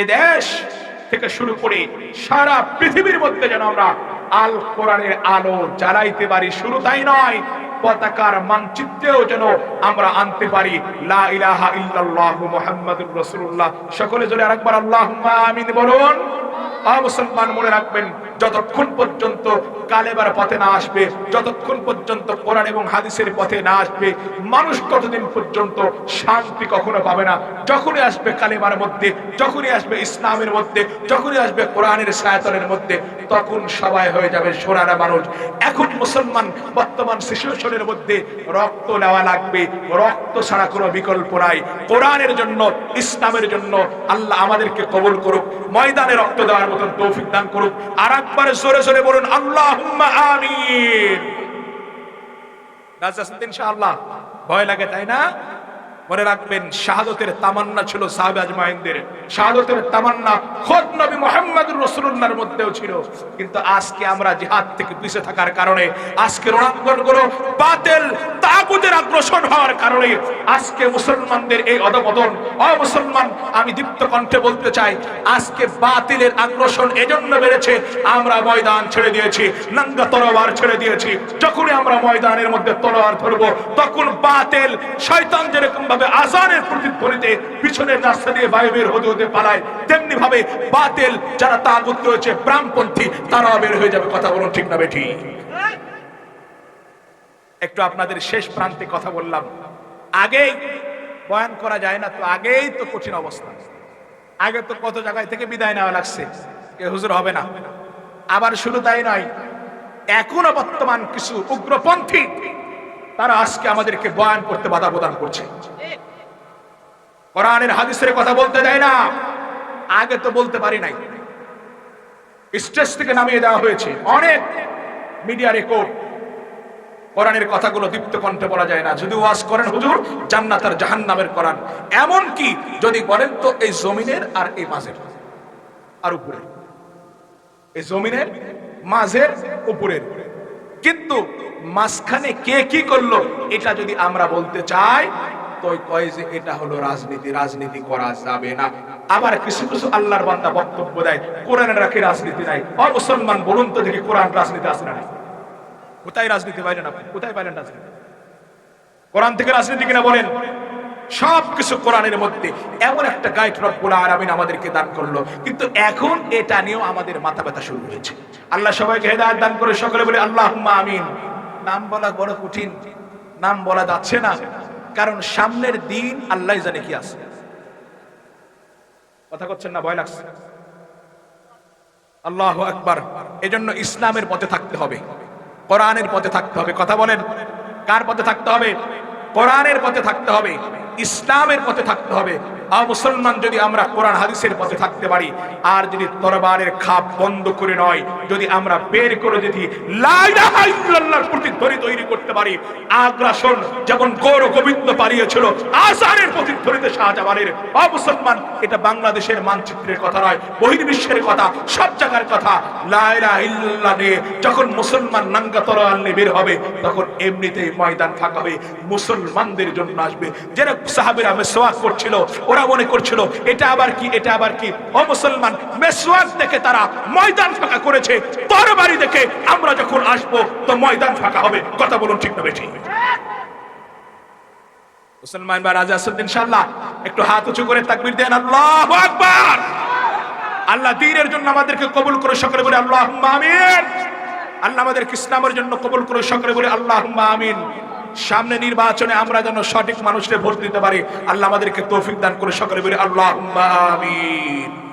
এ দেশ থেকে শুরু করে সারা পৃথিবীর মধ্যে যেন আমরা আল কোরআনের আলো জ্বালাইতে পারি শুরু তাই নয়, পতাকার মানচিত্রেও যেন আমরা আনতে পারি। লা ইলাহা ইল্লাল্লাহু মুহাম্মাদুর রাসূলুল্লাহ। সকলে জোরে আরেকবার আল্লাহুম্মা আমিন বলুন। আ মুসলমান মনে রাখবেন যতক্ষণ পর্যন্ত কালেবার পথে না আসবে, যতক্ষণ পর্যন্ত কোরআন এবং হাদিসের পথে না আসবে, মানুষ ততদিন পর্যন্ত শান্তি কখনো পাবে না। যখনই আসবে কালেবার মধ্যে, যখনই আসবে ইসলামের মধ্যে, যখনই আসবে কোরআনের সায়াতনের মধ্যে, তখন সবাই হয়ে যাবে সোনারা মানুষ। এখন মুসলমান বর্তমান সিচুয়েশনের মধ্যে রক্ত নেওয়া লাগবে। রক্ত ছাড়া কোনো বিকল্প নাই। কোরআনের জন্য, ইসলামের জন্য আল্লাহ আমাদেরকে কবুল করুক, ময়দানে রক্ত দেওয়ার মতন তৌফিক দান করুক। আর একবার জোরে জোরে বলুন আল্লাহ আমিন। রাজা ইনশাআল্লাহ। ভয় লাগে তাই না? মনে রাখবেন, শাহাদতের তামান্না ছিল সাহাবে আজমাইনদের। শাহাদতের তামান্না খোদ নবী মোহাম্মদুর রসুল্লাহর মধ্যেও ছিল। কিন্তু আজকে আমরা জিহাদ থেকে পিছিয়ে থাকার কারণে আজকে রণাঙ্গনগুলো বাতিল, তাগুদের আগ্রসর হওয়ার কারণে আজকে মুসলমানদের এই অধপতন। অমুসলমান আমি দীপ্ত কণ্ঠে বলতে চাই, আজকে বাতিলের আগ্রসন এজন্য বেড়েছে, আমরা ময়দান ছেড়ে দিয়েছি, নাঙ্গা তরোয়ার ছেড়ে দিয়েছি। যখনই আমরা ময়দানের মধ্যে তলোয়ার ধরবো, তখন বাতিল, শয়তান যেরকম ভাবে আজানের প্রতিধ্বনিতে পিছনের রাস্তা দিয়ে বাইরে বের হতে হতে পালায়, তেমনি ভাবে বাতিল যারা তাগুত রয়েছে ব্রাহ্মপন্থী তারাও বের হয়ে যাবে। কথা বলুন ঠিক না বেঠি? একটু আপনাদের শেষ প্রান্তে কথা বললাম। আগেই বয়ান করা যায় না, তো আগেই তো কঠিন অবস্থা। আগে তো কত জায়গায় থেকে বিদায় নেওয়া লাগছে এ হুজুর হবে না। আবার শুরু তাই নয়, এখনও বর্তমান কিছু উগ্রপন্থী, তারা আজকে আমাদেরকে বয়ান করতে বাধা প্রদান করছে। কোরআনের হাদিসের কথা বলতে দেয় না। আগে তো বলতে পারি নাই। স্টেজ থেকে নামিয়ে দেওয়া হয়েছে। অনেক মিডিয়া রেকর্ড। কোরআনের কথাগুলো দীপ্ত কণ্ঠে বলা যায় না। যদি ওয়াজ করেন, হুজুর, জান্নাত আর জাহান্নামের কোরআন। এমন কি যদি বলেন তো এই জমিনের আর এই মাঝের। আর উপরে এই জমিনের, মাঝের, উপরের। কিন্তু মাঝখানে কে কি করল, এটা যদি আমরা বলতে চাই তো কয় যে এটা হলো রাজনীতি রাজনীতি করা যাবে না। আবার কিছু কিছু আল্লাহর বান্দা বক্তব্য দেয়, কোরআনের রাখে রাজনীতি নাই। অ মুসলমান, বলুন তো দেখি কোরআন রাজনীতি আছে না কোথায় রাজনীতি পাইলেন আপনি? কোথায় পাইলেন রাজনীতি? কোরআন থেকে রাজনীতি কিনা বলেন? সব কিছু কোরআনের মধ্যে। এমন একটা গাইড রব্বুল আলামিন আমাদেরকে দান করল। কিন্তু এখন এটা নিয়েও আমাদের মাথা ব্যথা শুরু হয়েছে। আল্লাহ সবাইকে হেদায়েত দান করে সকলে বলে, আল্লাহুম্মা আমিন। নাম বলা বড় কঠিন, নাম বলা যাচ্ছে না। কারণ সামনের দিন আল্লাহ জানে কি আছে। কথা করছেন না, ভয় লাগছে। আল্লাহ আকবার। এজন্য ইসলামের পথে থাকতে হবে। কোরআনের পথে থাকতে হবে। কথা বলেন, কার পথে থাকতে হবে? কোরআনের পথে থাকতে হবে। ইসলামের পথে থাকতে হবে। মুসলমান, যদি আমরা কোরআন হাদিসের পথে থাকতে পারি, আর যদি তরবারের খাপ বন্ধ করে নয়, যদি আমরা বের করে যদি লা ইল্লাল্লাহর প্রতিধ্বনি তৈরি করতে পারি আগ্রাসন যেমন গৌর গোবিন্দ পারিয়েছিল আজানের প্রতিধ্বনিতে শাহজাহানের অমুসলমান এটা বাংলাদেশের মানচিত্রের কথা নয়, বহির্বিশ্বের কথা, সব জায়গার কথা। যখন মুসলমান নাঙ্গা তরোয়াল নিয়ে বের হবে, তখন এমনিতেই ময়দান ফাঁকা হয়ে মুসলমানদের জন্য আসবে। যারা সাহাবেরা মেসওয়াক করছিল, ওরা মনে করছিল, এটা আবার কি, এটা আবার কি? ও মুসলমান, মেসওয়াক দেখে তারা ময়দান ফাঁকা করেছে, তরবারি দেখে আমরা যখন আসব, তো ময়দান ফাঁকা হবে। কথা বলুন ঠিক না মুসলমান বা রাজা একটু হাত উঁচু করে তাকবীর দেন, আল্লাহু আকবার। আল্লাহ দ্বীনের জন্য আমাদেরকে কবুল করে, সকলে বলে, আল্লাহুম্মা আমিন। আল্লাহ ইসলামের জন্য কবুল করে, সকলে বলে, আল্লাহুম্মা আমিন। সামনে নির্বাচনে আমরা যেন সঠিক মানুষকে ভোট দিতে পারি, আল্লাহ আমাদেরকে তৌফিক দান করে, সকলে বলে আল্লাহ আমিন।